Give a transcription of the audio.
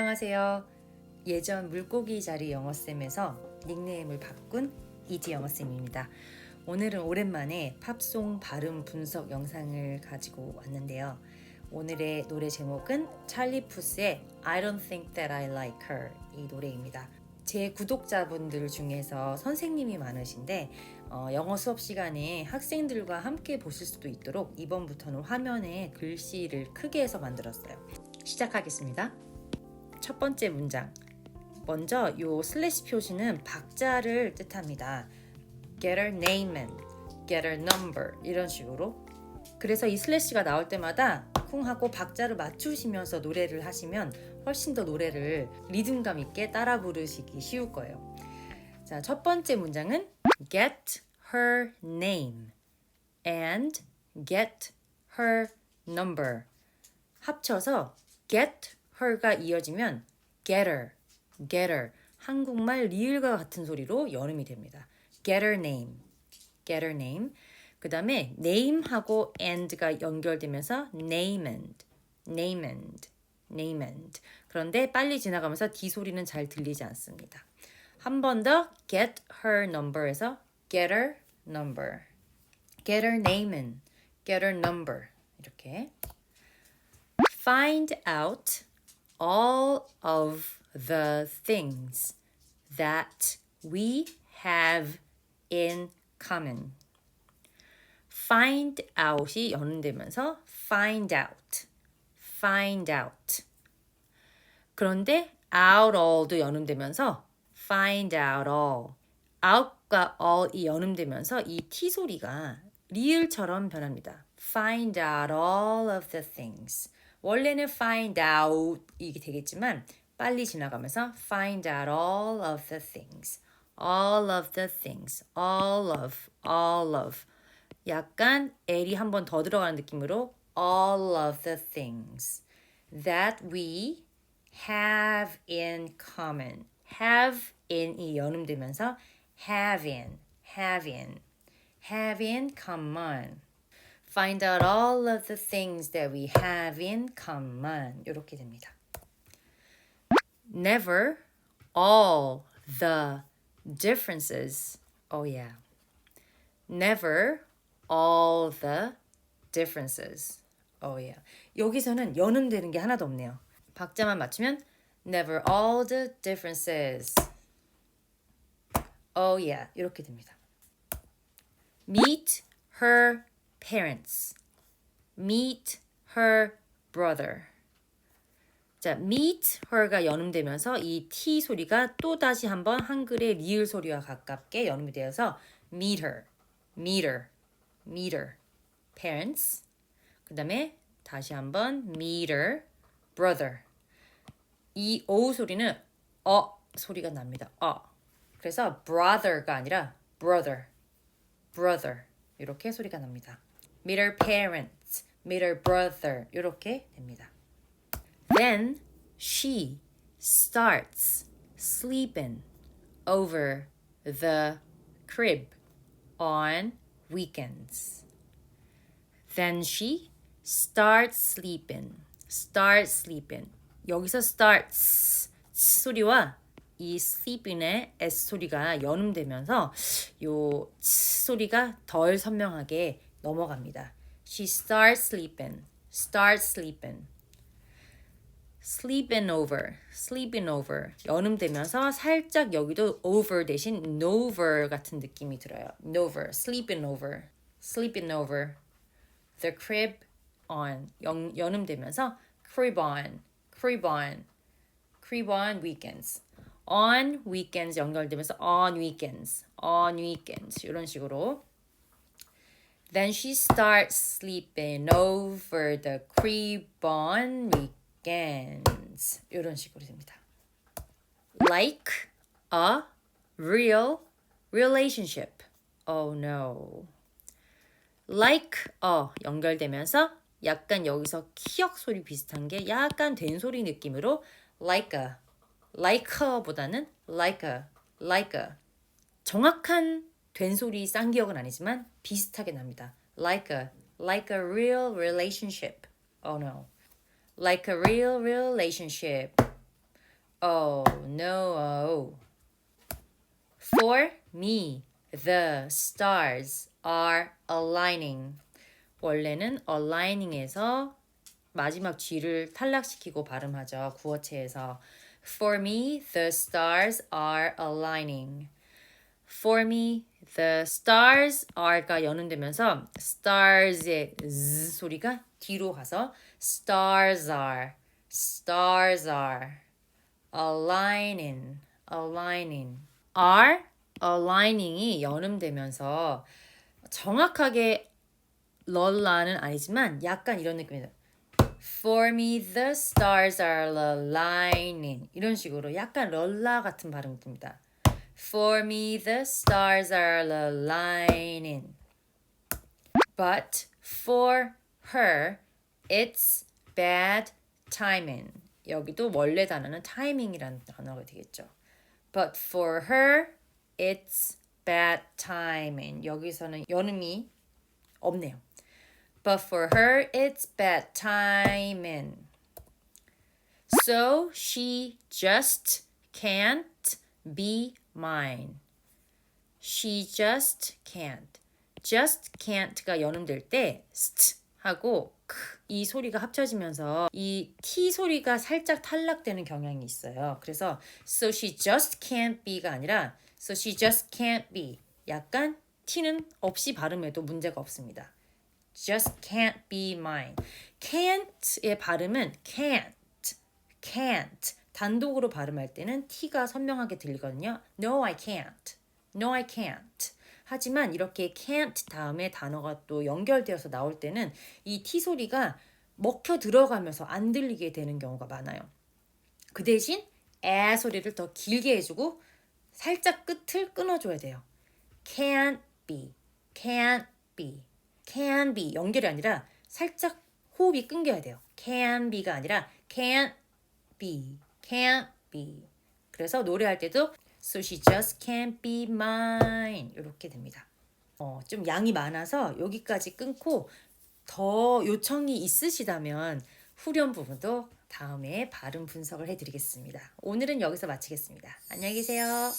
안녕하세요. 예전 물고기 자리 영어쌤에서 닉네임을 바꾼 이지 영어쌤입니다. 오늘은 오랜만에 팝송 발음 분석 영상을 가지고 왔는데요. 오늘의 노래 제목은 찰리 푸스의 I don't think that I like her 이 노래입니다. 제 구독자분들 중에서 선생님이 많으신데 어, 영어 수업 시간에 학생들과 함께 보실 수도 있도록 이번부터는 화면에 글씨를 크게 해서 만들었어요. 시작하겠습니다. 첫 번째 문장. 먼저 요 슬래시 표시는 박자를 뜻합니다. get her name and get her number 이런 식으로. 그래서 이 슬래시가 나올 때마다 쿵 하고 박자를 맞추시면서 노래를 하시면 훨씬 더 노래를 리듬감 있게 따라 부르시기 쉬울 거예요. 자, 첫 번째 문장은 get her name and get her number. 합쳐서 get her가 이어지면 getter, getter. 한국말 리을과 같은 소리로 연음이 됩니다. get her name, get her name. 그 다음에 name하고 and가 연결되면서 name and, name and, name and. 그런데 빨리 지나가면서 D 소리는 잘 들리지 않습니다. 한 번 더 get her number에서 get her number, get her name and, get her number 이렇게 find out all of the things that we have in common. find out이 연음되면서 find out, find out. 그런데 out all도 연음되면서 find out all. out과 all이 연음되면서 이 t 소리가 리을처럼 변합니다. find out all of the things. 원래는 find out 이게 되겠지만 빨리 지나가면서 find out all of the things. all of the things. all of, all of. 약간 L이 한 번 더 들어가는 느낌으로 all of the things that we have in common. have in이 연음되면서 have in, have in, have in common. Find out all of the things that we have in common. 이렇게 됩니다. Never all the differences. Oh yeah. Never all the differences. Oh yeah. 여기서는 연음되는 게 하나도 없네요. 박자만 맞추면 never all the differences. Oh yeah. 이렇게 됩니다. Meet her parents. Meet her brother. 자, meet her가 연음되면서 이 t 소리가 또 다시 한번 한글의 리을 소리와 가깝게 연음이 되어서 meet her, meet her, meet her, parents. 그 다음에 다시 한번 meet her, brother. 이 o 소리는 어 소리가 납니다. 어. 그래서 brother가 아니라 brother, brother 이렇게 소리가 납니다. Meet her parents, meet her brother 이렇게 됩니다. Then she starts sleeping over the crib on weekends. Then she starts sleeping. starts sleeping. 여기서 starts 소리와 이 sleeping의 s 소리가 연음되면서 요 소리가 덜 선명하게 넘어갑니다. She starts sleeping. starts sleeping. sleeping over, sleeping over 연음되면서 살짝 여기도 over 대신 nover 같은 느낌이 들어요. nover, sleeping over, sleeping over. the crib on 연, 연음되면서 crib on, crib on, crib on weekends. on weekends 연결되면서 on weekends, on weekends 이런 식으로 Then she starts sleeping over the crib on weekends. 이런 식으로 됩니다. Like a real relationship. Oh no. Like a 연결되면서 약간 여기서 키역 소리 비슷한 게 약간 된 소리 느낌으로 like a, like a보다는 like a, like a. 정확한 된 소리 싼 기억은 아니지만 비슷하게 납니다. Like a, like a real relationship. Oh no. Like a real relationship. oh, no, oh. For me, the stars are aligning. 원래는 aligning에서 마지막 G를 탈락시키고 발음하죠. 구어체에서. For me, the stars are aligning. For me, the stars are가 연음되면서 stars의 z 소리가 뒤로 가서 stars are, stars are, aligning, aligning. are, aligning이 연음되면서 정확하게 럴라는 아니지만 약간 이런 느낌이에요. For me, the stars are aligning. 이런 식으로 약간 럴라 같은 발음이 듭니다. For me, the stars are aligning. But for her, it's bad timing. 여기도 원래 단어는 timing이라는 단어가 되겠죠. But for her, it's bad timing. 여기서는 연음이 없네요. But for her, it's bad timing. So she just can't be mine. She just can't. just can't가 연음될 때 st 하고 이 소리가 합쳐지면서 이 t 소리가 살짝 탈락되는 경향이 있어요. 그래서 so she just can't be가 아니라 so she just can't be. 약간 t는 없이 발음해도 문제가 없습니다. just can't be mine. can't의 발음은 can't, can't. 단독으로 발음할 때는 t가 선명하게 들리거든요. No, I can't. No, I can't. 하지만 이렇게 can't 다음에 단어가 또 연결되어서 나올 때는 이 t 소리가 먹혀 들어가면서 안 들리게 되는 경우가 많아요. 그 대신 에 소리를 더 길게 해주고 살짝 끝을 끊어줘야 돼요. can't be, can't be, can be 연결이 아니라 살짝 호흡이 끊겨야 돼요. can be가 아니라 can't be, can't be. 그래서 노래할 때도 so she just can't be mine 이렇게 됩니다. 어, 좀 양이 많아서 여기까지 끊고 더 요청이 있으시다면 후렴 부분도 다음에 발음 분석을 해드리겠습니다. 오늘은 여기서 마치겠습니다. 안녕히 계세요.